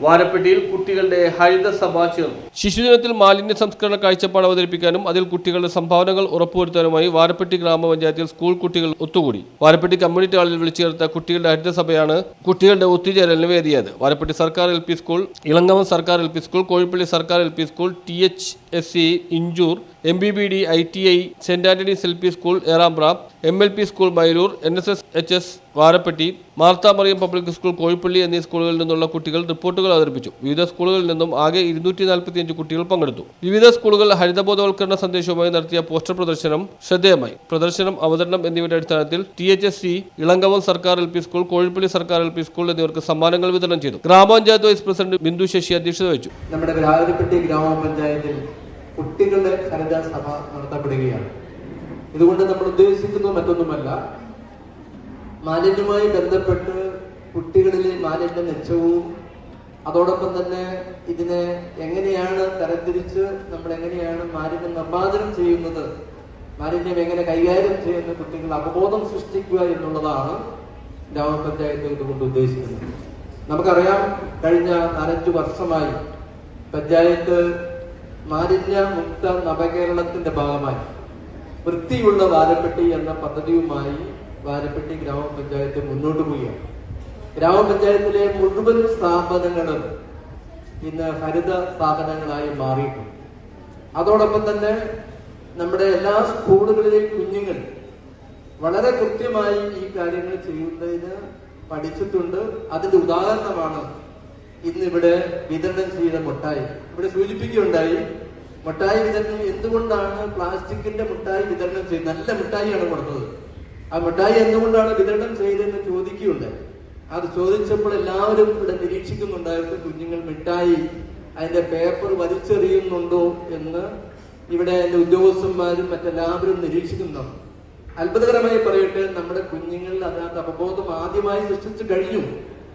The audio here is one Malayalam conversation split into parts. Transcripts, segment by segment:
വാരപ്പെട്ടിയിൽ കുട്ടികളുടെ ഹരിത സഭ ചേർന്നു. ശിശുദിനത്തിൽ മാലിന്യ സംസ്കരണ കാഴ്ചപ്പാട് അവതരിപ്പിക്കാനും അതിൽ കുട്ടികളുടെ സംഭാവനകൾ ഉറപ്പുവരുത്താനുമായി വാരപ്പെട്ടി ഗ്രാമപഞ്ചായത്തിൽ സ്കൂൾ കുട്ടികൾ ഒത്തുകൂടി. വാരപ്പെട്ടി കമ്മ്യൂണിറ്റി ഹാളിൽ വിളിച്ചു ചേർത്ത കുട്ടികളുടെ ഹരിത സഭയാണ് കുട്ടികളുടെ ഒത്തുചേരലിന് വേദിയായത് വാരപ്പെട്ടി സർക്കാർ എൽ പി സ്കൂൾ ഇളങ്കവം സർക്കാർ എൽ പി സ്കൂൾ കോഴിപ്പള്ളി സർക്കാർ L P school T H S C Inchoor M B B D I T I saint Antony's L P school Eramapra M L P school Mylur N S S H S Varappetty Marthamariyam public school Kozhippilly എന്നീ സ്കൂളുകളിൽ നിന്നുള്ള കുട്ടികൾ റിപ്പോർട്ടുകൾ അവതരിപ്പിച്ചു. വിവിധ സ്കൂളുകളിൽ നിന്നും ആകെ ഇരുന്നൂറ്റി നാൽപ്പത്തിയഞ്ച് കുട്ടികൾ പങ്കെടുത്തു. വിവിധ സ്കൂളുകൾ ഹരിതബോധവൽക്കരണ സന്ദേശവുമായി നടത്തിയ പോസ്റ്റർ പ്രദർശനം ശ്രദ്ധേയമായി. പ്രദർശനം അവതരണം എന്നിവയുടെ അടിസ്ഥാനത്തിൽ T H S C Elangavam സർക്കാർ എൽ പി സ്കൂൾ കോഴിപ്പള്ളി സർക്കാർ എൽ പി സ്കൂൾ എന്നിവർക്ക് സമ്മാനങ്ങൾ വിതരണം ചെയ്തു. ഗ്രാമപഞ്ചായത്ത് വൈസ് പ്രസിഡന്റ് ബിന്ദു ശശി അധ്യക്ഷത വഹിച്ചു. നമ്മുടെ ഗ്രാമപഞ്ചായത്തിൽ കുട്ടികളുടെ ഹരിത സഭ നടത്തപ്പെടുകയാണ്. ഇതുകൊണ്ട് നമ്മൾ ഉദ്ദേശിക്കുന്നത് മറ്റൊന്നുമല്ല മാലിന്യവുമായി ബന്ധപ്പെട്ട് കുട്ടികളിലെ മാലിന്യ മെച്ചവും അതോടൊപ്പം തന്നെ ഇതിനെ എങ്ങനെയാണ് തരംതിരിച്ച് നമ്മൾ എങ്ങനെയാണ് മാലിന്യം നിർമ്മാർജനം ചെയ്യുന്നത് മാലിന്യം എങ്ങനെ കൈകാര്യം ചെയ്യുന്ന കുട്ടികൾ അവബോധം സൃഷ്ടിക്കുക എന്നുള്ളതാണ് ഗ്രാമപഞ്ചായത്ത് ഇതുകൊണ്ട് ഉദ്ദേശിക്കുന്നത്. നമുക്കറിയാം കഴിഞ്ഞ നാലഞ്ചു വർഷമായി പഞ്ചായത്ത് മാലിന്യ മുക്ത നവകേരളത്തിന്റെ ഭാഗമായി വൃത്തിയുള്ള വാരപ്പെട്ടി എന്ന പദ്ധതിയുമായി വാരപ്പെട്ടി ഗ്രാമപഞ്ചായത്ത് മുന്നോട്ട് പോവുകയാണ്. ഗ്രാമപഞ്ചായത്തിലെ മുഴുവൻ സ്ഥാപനങ്ങളും ഇന്ന് ഹരിത സ്ഥാപനങ്ങളായി മാറിയിട്ടുണ്ട്. അതോടൊപ്പം തന്നെ നമ്മുടെ എല്ലാ സ്കൂളുകളിലെ കുഞ്ഞുങ്ങൾ വളരെ കൃത്യമായി ഈ കാര്യങ്ങൾ ചെയ്യുന്നതിന് പഠിച്ചിട്ടുണ്ട്. അതിന്റെ ഉദാഹരണമാണ് ഇന്നിവിടെ വിതരണം ചെയ്ത മുട്ടായി. ഇവിടെ സൂചിപ്പിക്കുകയുണ്ടായി മുട്ടായി വിതരണം എന്തുകൊണ്ടാണ് പ്ലാസ്റ്റിക്കിന്റെ മുട്ടായി വിതരണം ചെയ്ത് നല്ല മുട്ടായിയാണ് കൊടുത്തത്? ആ മിഠായി എന്തുകൊണ്ടാണ് വിതരണം ചെയ്തതെന്ന് ചോദിക്കുകയുണ്ടായി അത് ചോദിച്ചപ്പോൾ എല്ലാവരും ഇവിടെ നിരീക്ഷിക്കുന്നുണ്ടായിരുന്നു കുഞ്ഞുങ്ങൾ മിഠായി അതിന്റെ പേപ്പർ വലിച്ചെറിയുന്നുണ്ടോ? എന്ന് ഇവിടെ എന്റെ ഉദ്യോഗസ്ഥന്മാരും മറ്റെല്ലാവരും നിരീക്ഷിക്കുന്നുണ്ട് അത്ഭുതകരമായി പറയട്ടെ നമ്മുടെ കുഞ്ഞുങ്ങളിൽ അതിനകത്ത് അവബോധം ആദ്യമായി സൃഷ്ടിച്ചു കഴിഞ്ഞു.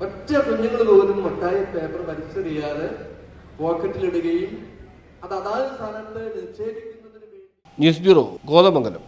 ഒറ്റ കുഞ്ഞുങ്ങൾ പോലും മിഠായി പേപ്പർ വലിച്ചെറിയാതെ പോക്കറ്റിലിടുകയും അത് അതാത് സ്ഥാനത്ത് നിക്ഷേപിക്കുന്നതിന് ന്യൂസ് ബ്യൂറോ കോതമംഗലം